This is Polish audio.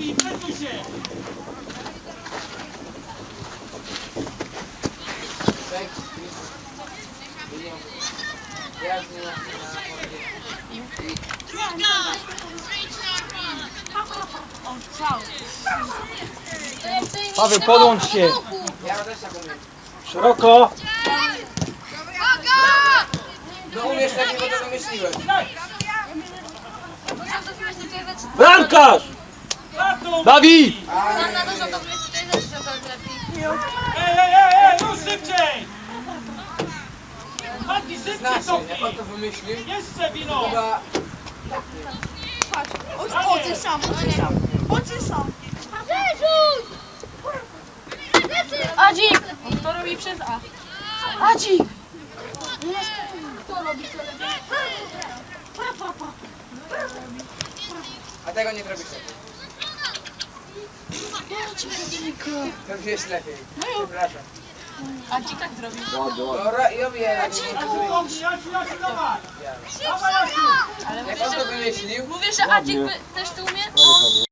Lepiej, presuj się! Paweł, podłącz się. Ja też tak umiem. Szeroko. No umiesz tak, bo to wymyśliłem. Bramkarz! Tato! Dawid! Ej, ej, ej, ej, już szybciej! Mati, szybciej Znaczy, jak on cofnij! to wymyślił, Jeszcze wino! chyba Oczy sam, oczy sam. Oczy sam. Adzik! Kto robi przez A? Adzik! A tego nie zrobisz lepiej. To wiesz lepiej. Przepraszam. Adzik tak zrobił. Dobra, i obie. Jasiu, Jasiu, Jasiu, dawaj! Dawaj, Jasiu! Ale to że, mówisz, że Adzik by, też tu umie?